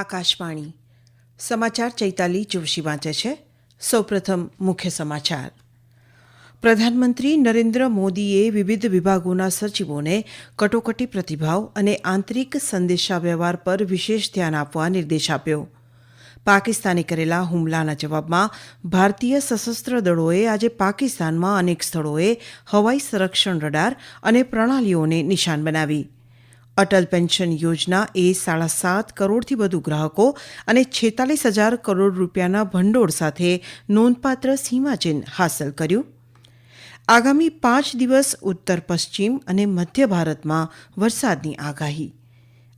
આકાશવાણી. સમાચાર ચૈતાલી જોશી વાંચે છે. સૌપ્રથમ મુખ્ય સમાચાર. પ્રધાનમંત્રી નરેન્દ્ર મોદીએ વિવિધ વિભાગોના સચિવોને કટોકટી પ્રતિભાવ અને આંતરિક સંદેશાવ્યવહાર પર વિશેષ ધ્યાન આપવા નિર્દેશ આપ્યો. પાકિસ્તાને કરેલા હુમલાના જવાબમાં ભારતીય સશસ્ત્ર દળોએ આજે પાકિસ્તાનમાં અનેક સ્થળોએ હવાઈ સંરક્ષણ રડાર અને પ્રણાલીઓને નિશાન બનાવી. અટલ પેન્શન યોજના એ સાડા સાત કરોડથી વધુ ગ્રાહકો અને છેતાલીસ હજાર કરોડ રૂપિયાના ભંડોળ સાથે નોંધપાત્ર સીમાચિહ્ન હાંસલ કર્યું. આગામી પાંચ દિવસ ઉત્તર પશ્ચિમ અને મધ્ય ભારતમાં વરસાદની આગાહી.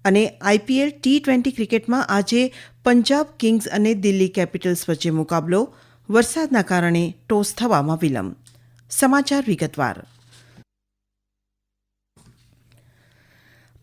અને આઈપીએલ ટી ટ્વેન્ટી ક્રિકેટમાં આજે પંજાબ કિંગ્સ અને દિલ્હી કેપિટલ્સ વચ્ચે મુકાબલો. વરસાદના કારણે ટોસ થવામાં વિલંબ. સમાચાર વિગતવાર.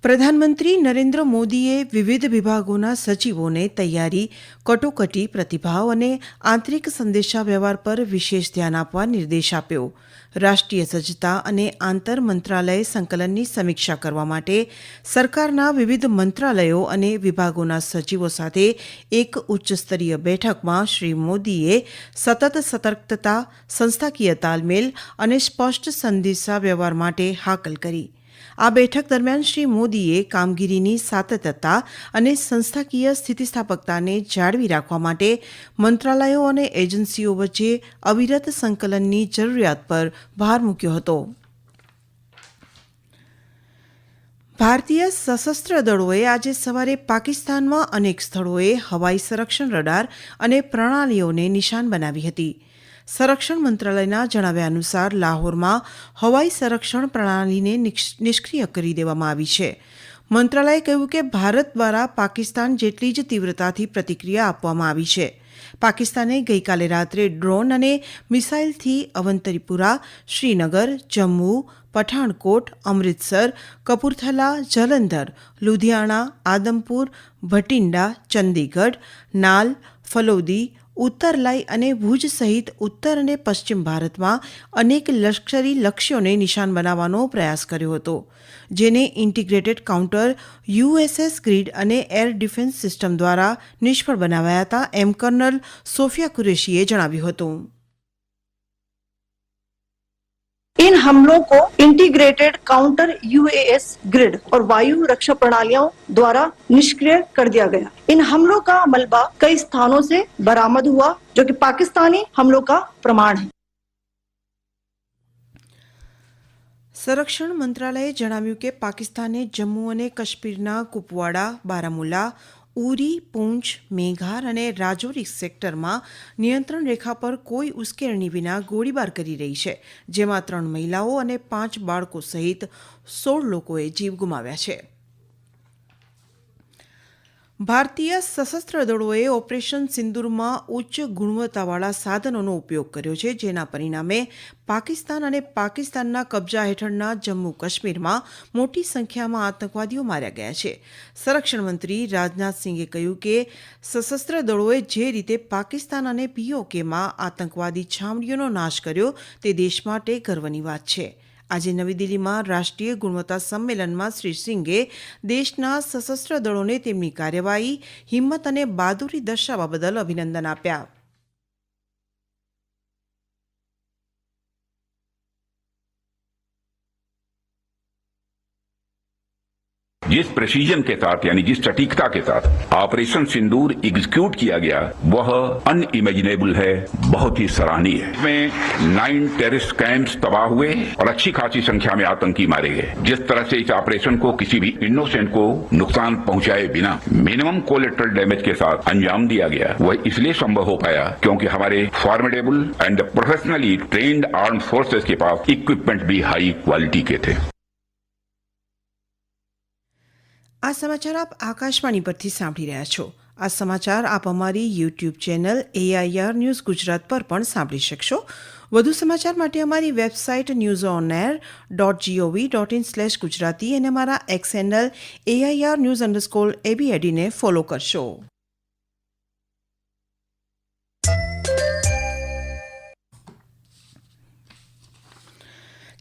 પ્રધાનમંત્રી નરેન્દ્ર મોદીએ વિવિધ વિભાગોના સચિવોને તૈયારી, કટોકટી, પ્રતિભાવ અને આંતરિક સંદેશાવ્યવહાર પર વિશેષ ધ્યાન આપવા નિર્દેશ આપ્યો. રાષ્ટ્રીય સજ્જતા અને આંતર મંત્રાલય સંકલનની સમીક્ષા કરવા માટે સરકારના વિવિધ મંત્રાલયો અને વિભાગોના સચિવો સાથે એક ઉચ્ચસ્તરીય બેઠકમાં શ્રી મોદીએ સતત સતર્કતા, સંસ્થાકીય તાલમેલ અને સ્પષ્ટ સંદેશા વ્યવહાર માટે હાકલ કરી. આ બેઠક દરમિયાન શ્રી મોદીએ કામગીરીની સાતત્યતા અને સંસ્થાકીય સ્થિતિસ્થાપકતાને જાળવી રાખવા માટે મંત્રાલયો અને એજન્સીઓ વચ્ચે અવિરત સંકલનની જરૂરિયાત પર ભાર મૂક્યો હતો. ભારતીય સશસ્ત્ર દળોએ આજે સવારે પાકિસ્તાનમાં અનેક સ્થળોએ હવાઈ સંરક્ષણ રડાર અને પ્રણાલીઓને નિશાન બનાવી હતી. સંરક્ષણ મંત્રાલયના જણાવ્યા અનુસાર લાહોરમાં હવાઈ સંરક્ષણ પ્રણાલીને નિષ્ક્રિય કરી દેવામાં આવી છે. મંત્રાલયે કહ્યું કે ભારત દ્વારા પાકિસ્તાન જેટલી જ તીવ્રતાથી પ્રતિક્રિયા આપવામાં આવી છે. પાકિસ્તાને ગઈકાલે રાત્રે ડ્રોન અને મિસાઇલથી અવંતરીપુરા, શ્રીનગર, જમ્મુ, પઠાણકોટ, અમૃતસર, કપૂરથલા, જલંધર, લુધિયાણા, આદમપુર, ભટિંડા, ચંદીગઢ, નાલ, ફલોદી ઉત્તરલાઈ અને ભુજ સહિત ઉત્તર અને પશ્ચિમ ભારતમાં અનેક લશ્કરી લક્ષ્યોને નિશાન બનાવવાનો પ્રયાસ કર્યો હતો, જેને ઇન્ટિગ્રેટેડ કાઉન્ટર, યુએસએસ ગ્રીડ અને એર ડિફેન્સ સિસ્ટમ દ્વારા નિષ્ફળ બનાવાયા હતા, એમ કર્નલ સોફિયા કુરેશીએ જણાવ્યું હતું. इन हमलों को इंटीग्रेटेड काउंटर यूएएस ग्रिड और वायु रक्षा प्रणालियों द्वारा निष्क्रिय कर दिया गया इन हमलों का मलबा कई स्थानों से बरामद हुआ जो कि पाकिस्तानी हमलों का प्रमाण है સંરક્ષણ મંત્રાલયે જણાવ્યું કે પાકિસ્તાને જમ્મુ અને કાશ્મીરના કુપવાડા બારામુલા ઉરી, પૂંછ, મેઘાર અને રાજૌરી સેક્ટરમાં નિયંત્રણ રેખા પર કોઈ ઉશ્કેરણી વિના ગોળીબાર કરી રહી છે, જેમાં ત્રણ મહિલાઓ અને પાંચ બાળકો સહિત સોળ લોકોએ જીવ ગુમાવ્યા છે. ભારતીય સશસ્ત્ર દળોએ ઓપરેશન સિંદુરમાં ઉચ્ચ ગુણવત્તાવાળા સાધનોનો ઉપયોગ કર્યો છે, જેના પરિણામે પાકિસ્તાન અને પાકિસ્તાનના કબજા હેઠળના જમ્મુ કાશ્મીરમાં મોટી સંખ્યામાં આતંકવાદીઓ માર્યા ગયા છે. સંરક્ષણ મંત્રી રાજનાથસિંહે કહ્યું કે સશસ્ત્ર દળોએ જે રીતે પાકિસ્તાન અને પીઓકેમાં આતંકવાદી છાવણીઓનો નાશ કર્યો, તે દેશ માટે ગર્વની વાત છે. આજે નવી દિલ્હીમાં રાષ્ટ્રીય ગુણવત્તા સંમેલનમાં શ્રી સિંઘે દેશના સશસ્ત્ર દળોને તેમની કાર્યવાહી, હિંમત અને બહાદુરી દર્શાવવા બદલ અભિનંદન આપ્યા. जिस प्रेसिजन के साथ, यानी जिस सटीकता के साथ ऑपरेशन सिंदूर एग्जीक्यूट किया गया, वह अनइमेजिनेबल है, बहुत ही सराहनीय है। इसमें नाइन टेररिस्ट कैंप्स तबाह हुए और अच्छी खासी संख्या में आतंकी मारे गए, जिस तरह से इस ऑपरेशन को किसी भी इनोसेंट को नुकसान पहुँचाए बिना मिनिमम कोलेट्रल डैमेज के साथ अंजाम दिया गया, वह इसलिए संभव हो पाया क्योंकि हमारे formidable and professionally trained arm forces के पास इक्विपमेंट भी हाई क्वालिटी के थे। આ સમાચાર આપ આકાશવાણી પરથી સાંભળી રહ્યા છો. આ સમાચાર આપ અમારી YouTube channel AIR news Gujarat પર પણ સાંભળી શકશો. વધુ સમાચાર માટે અમારી website news on air dot GOV dot in slash Gujarati અને અમારા X handle AIR news underscore એબીએડીને follow કરશો.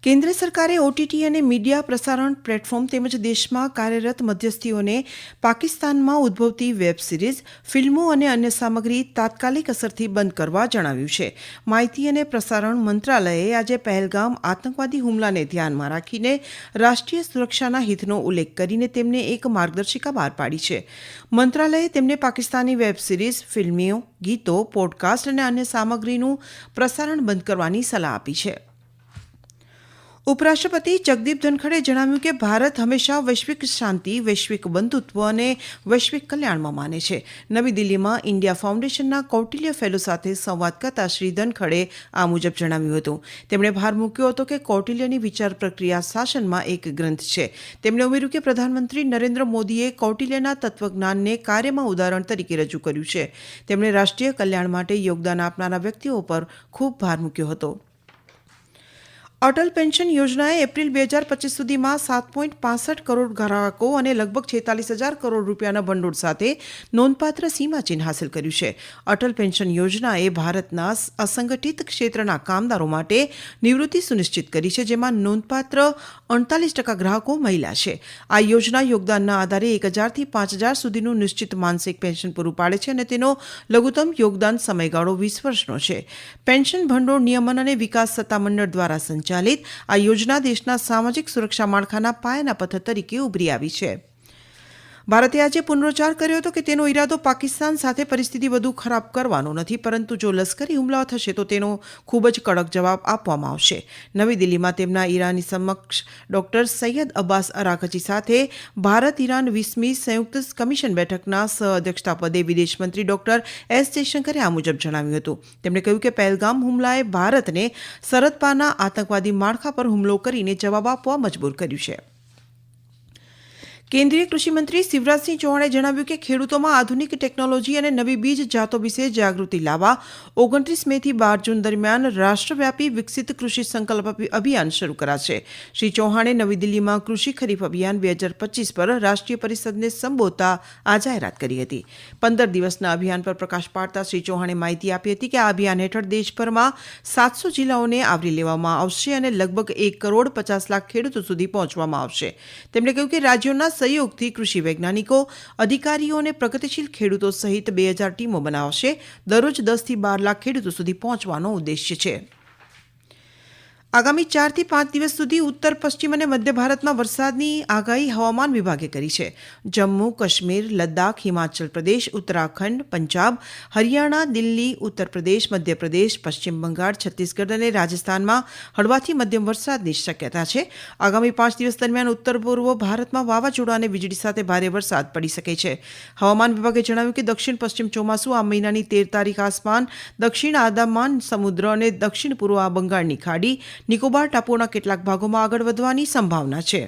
કેન્દ્ર સરકારે ઓટીટી અને મીડિયા પ્રસારણ પ્લેટફોર્મ તેમજ દેશમાં કાર્યરત મધ્યસ્થીઓને પાકિસ્તાનમાં ઉદ્ભવતી વેબ સિરીઝ, ફિલ્મો અને અન્ય સામગ્રી તાત્કાલિક અસરથી બંધ કરવા જણાવ્યું છે. માહિતી અને પ્રસારણ મંત્રાલયે આજે પહેલગામ આતંકવાદી હુમલાને ધ્યાનમાં રાખીને રાષ્ટ્રીય સુરક્ષાના હિતનો ઉલ્લેખ કરીને તેમને એક માર્ગદર્શિકા બહાર પાડી છે. મંત્રાલયે તેમને પાકિસ્તાની વેબ સિરીઝ, ફિલ્મીઓ, ગીતો, પોડકાસ્ટ અને અન્ય સામગ્રીનું પ્રસારણ બંધ કરવાની સલાહ આપી છે. ઉપરાષ્ટ્રપતિ જગદીપ ધનખડે જણાવ્યું કે ભારત હંમેશા વૈશ્વિક શાંતિ, વૈશ્વિક બંધુત્વ અને વૈશ્વિક કલ્યાણમાં માને છે. નવી દિલ્હીમાં ઇન્ડિયા ફાઉન્ડેશનના કૌટિલ્ય ફેલો સાથે સંવાદ કરતા શ્રી ધનખડે આ મુજબ જણાવ્યું હતું. તેમણે ભાર મૂક્યો હતો કે કૌટિલ્યની વિચાર પ્રક્રિયા શાસનમાં એક ગ્રંથ છે. તેમણે ઉમેર્યું કે પ્રધાનમંત્રી નરેન્દ્ર મોદીએ કૌટિલ્યના તત્વજ્ઞાનને કાર્યમાં ઉદાહરણ તરીકે રજૂ કર્યું છે. તેમણે રાષ્ટ્રીય કલ્યાણ માટે યોગદાન આપનારા વ્યક્તિઓ પર ખૂબ ભાર મૂક્યો હતો. અટલ પેન્શન યોજનાએ એપ્રિલ બે હજાર પચીસ સુધીમાં સાત પોઈન્ટ પાસઠ કરોડ ગ્રાહકો અને લગભગ છેતાલીસ હજાર કરોડ રૂપિયાના ભંડોળ સાથે નોંધપાત્ર સીમાચિહ્ન હાંસલ કર્યું છે. અટલ પેન્શન યોજનાએ ભારતના અસંગઠિત ક્ષેત્રના કામદારો માટે નિવૃત્તિ સુનિશ્ચિત કરી છે, જેમાં નોંધપાત્ર અડતાલીસ ટકા ગ્રાહકો મહિલા છે. આ યોજના યોગદાનના આધારે એક હજારથી પાંચ હજાર સુધીનું નિશ્ચિત માનસિક પેન્શન પૂરું પાડે છે અને તેનો લઘુત્તમ યોગદાન સમયગાળો વીસ વર્ષનો છે. પેન્શન ભંડોળ નિયમન અને વિકાસ સત્તામંડળ દ્વારા સંચાલિત આ યોજના દેશના સામાજિક સુરક્ષા માળખાના પાયાના પથ્થર તરીકે ઉભરી આવી છે. ભારતે આજે પુનરોચ્ચાર કર્યો હતો કે તેનો ઈરાદો પાકિસ્તાન સાથે પરિસ્થિતિ વધુ ખરાબ કરવાનો નથી, પરંતુ જો લશ્કરી હુમલાઓ થશે તો તેનો ખૂબ જ કડક જવાબ આપવામાં આવશે. નવી દિલ્હીમાં તેમના ઈરાની સમક્ષ ડોક્ટર સૈયદ અબ્બાસ અરાકચી સાથે ભારત ઈરાન વીસમી સંયુક્ત કમિશન બેઠકના સહઅધ્યક્ષતા પદે વિદેશ મંત્રી ડોક્ટર એસ જયશંકરે આ મુજબ જણાવ્યું હતું. તેમણે કહ્યું કે પહેલગામ હુમલાએ ભારતને સરહદપારના આતંકવાદી માળખા પર હુમલો કરીને જવાબ આપવા મજબૂર કર્યું છે. કેન્દ્રીય કૃષિમંત્રી શિવરાજસિંહ ચૌહાણે જણાવ્યું કે ખેડૂતોમાં આધુનિક ટેકનોલોજી અને નવી બીજ જાતો વિશે જાગૃતિ લાવવા ઓગણત્રીસ મેથી બાર જૂન દરમિયાન રાષ્ટ્રવ્યાપી વિકસિત કૃષિ સંકલ્પ અભિયાન શરૂ કરાશે. શ્રી ચૌહાણે નવી દિલ્હીમાં કૃષિ ખરીફ અભિયાન બે હજાર પચીસ પર રાષ્ટ્રીય પરિષદને સંબોધતા આ જાહેરાત કરી હતી. પંદર દિવસના અભિયાન પર પ્રકાશ પાડતા શ્રી ચૌહાણે માહિતી આપી હતી કે આ અભિયાન હેઠળ દેશભરમાં સાતસો જિલ્લાઓને આવરી લેવામાં આવશે અને લગભગ એક કરોડ પચાસ લાખ ખેડૂતો સુધી પહોંચવામાં આવશે. તેમણે કહ્યું કે રાજ્યોના સહયોગથી કૃષિ વૈજ્ઞાનિકો, અધિકારીઓ અને પ્રગતિશીલ ખેડૂતો સહિત બે હજાર ટીમો બનાવશે. દરરોજ દસથી બાર લાખ ખેડૂતો સુધી પહોંચવાનો ઉદ્દેશ્ય છે. આગામી ચારથી પાંચ દિવસ સુધી ઉત્તર, પશ્ચિમ અને મધ્ય ભારતમાં વરસાદની આગાહી હવામાન વિભાગે કરી છે. જમ્મુ, કાશ્મીર, લદ્દાખ, હિમાચલ પ્રદેશ, ઉત્તરાખંડ, પંજાબ, હરિયાણા, દિલ્હી ઉત્તર પ્રદેશ મધ્યપ્રદેશ, પશ્ચિમ બંગાળ, છત્તીસગઢ અને રાજસ્થાનમાં હળવાથી મધ્યમ વરસાદની શક્યતા છે. આગામી પાંચ દિવસ દરમિયાન ઉત્તર, પૂર્વ ભારતમાં વાવાઝોડા અને વીજળી સાથે ભારે વરસાદ પડી શકે છે. હવામાન વિભાગે જણાવ્યું કે દક્ષિણ, પશ્ચિમ ચોમાસું આ મહિનાની તેર તારીખ આસમાન, દક્ષિણ આદામાન સમુદ્ર અને દક્ષિણ પૂર્વ બંગાળની ખાડી નિકોબાર ટાપુઓના કેટલાક ભાગોમાં આગળ વધવાની સંભાવના છે.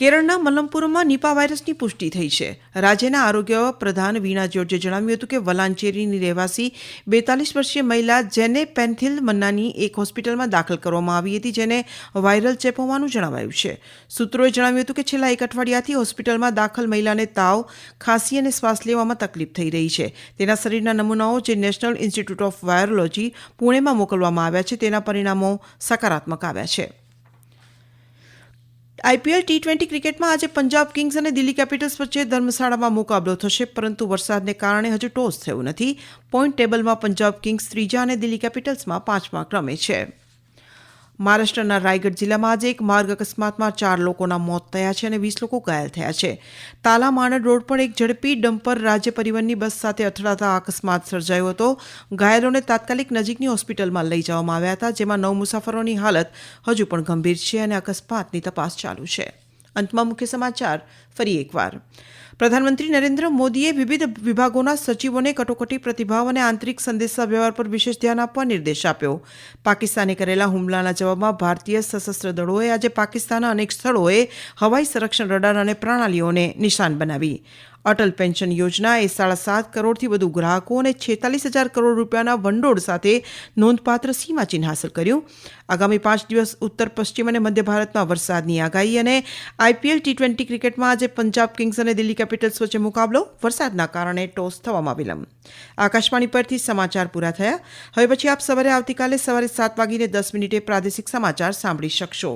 કેરળના મલમપુરમાં નિપા વાયરસની પુષ્ટિ થઈ છે. રાજ્યના આરોગ્ય પ્રધાન વીણા જ્યોર્જે જણાવ્યું હતું કે વલાંચેરીની રહેવાસી બેતાલીસ વર્ષીય મહિલા જેને પેન્થિલ મન્નાની એક હોસ્પિટલમાં દાખલ કરવામાં આવી હતી, જેને વાયરલ ચેપ હોવાનું જણાવાયું છે. સૂત્રોએ જણાવ્યું હતું કે છેલ્લા એક અઠવાડિયાથી હોસ્પિટલમાં દાખલ મહિલાને તાવ, ખાંસી અને શ્વાસ લેવામાં તકલીફ થઈ રહી છે. તેના શરીરના નમૂનાઓ જે નેશનલ ઇન્સ્ટિટ્યૂટ ઓફ વાયરોલોજી પુણેમાં મોકલવામાં આવ્યા છે, તેના પરિણામો સકારાત્મક આવ્યા છે. આઈપીએલ ટી ટ્વેન્ટી ક્રિકેટમાં આજે પંજાબ કિંગ્સ અને દિલ્હી કેપિટલ્સ વચ્ચે ધર્મશાળામાં મુકાબલો થશે, પરંતુ વરસાદને કારણે હજુ ટોસ થયું નથી. પોઈન્ટ ટેબલમાં પંજાબ કિંગ્સ ત્રીજા અને દિલ્હી કેપિટલ્સમાં પાંચમા ક્રમે છે. મહારાષ્ટ્રના રાયગઢ જિલ્લામાં આજે એક માર્ગ અકસ્માતમાં ચાર લોકોના મોત થયા છે અને વીસ લોકો ઘાયલ થયા છે. તાલા માણડ રોડ પર એક ઝડપી ડમ્પર રાજ્ય પરિવહનની બસ સાથે અથડાતા અકસ્માત સર્જાયો હતો. ઘાયલોને તાત્કાલિક નજીકની હોસ્પિટલમાં લઈ જવામાં આવ્યા હતા, જેમાં નવ મુસાફરોની હાલત હજુ પણ ગંભીર છે અને અકસ્માતની તપાસ ચાલુ છે. અંતમાં મુખ્ય સમાચાર, ફરી એકવાર. પ્રધાનમંત્રી નરેન્દ્ર મોદીએ વિવિધ વિભાગોના સચિવોને કટોકટી પ્રતિભાવ અને આંતરિક સંદેશા વ્યવહાર પર વિશેષ ધ્યાન આપવા નિર્દેશ આપ્યો. પાકિસ્તાને કરેલા હુમલાના જવાબમાં ભારતીય સશસ્ત્ર દળોએ આજે પાકિસ્તાનના અનેક સ્થળોએ હવાઈ સંરક્ષણ રડાર અને પ્રણાલીઓને નિશાન બનાવી. અટલ પેન્શન યોજના એ સાડા સાત કરોડથી વધુ ગ્રાહકો અને છેતાલીસ હજાર કરોડ રૂપિયાના ભંડોળ સાથે નોંધપાત્ર સીમાચિહ્ન હાંસલ કર્યું. આગામી પાંચ દિવસ ઉત્તર, પશ્ચિમ અને મધ્ય ભારતમાં વરસાદની આગાહી અને આઈપીએલ ટી ટ્વેન્ટી ક્રિકેટમાં આજે પંજાબ કિંગ્સ અને દિલ્હી કેપિટલ્સ વચ્ચે મુકાબલો વરસાદના કારણે ટોસ થવામાં વિલંબ. આકાશવાણી પરથી સમાચાર પૂરા થયા. હવે પછી આપ સવારે આવતીકાલે સવારે સાત વાગીને દસ મિનિટે પ્રાદેશિક સમાચાર સાંભળી શકશો.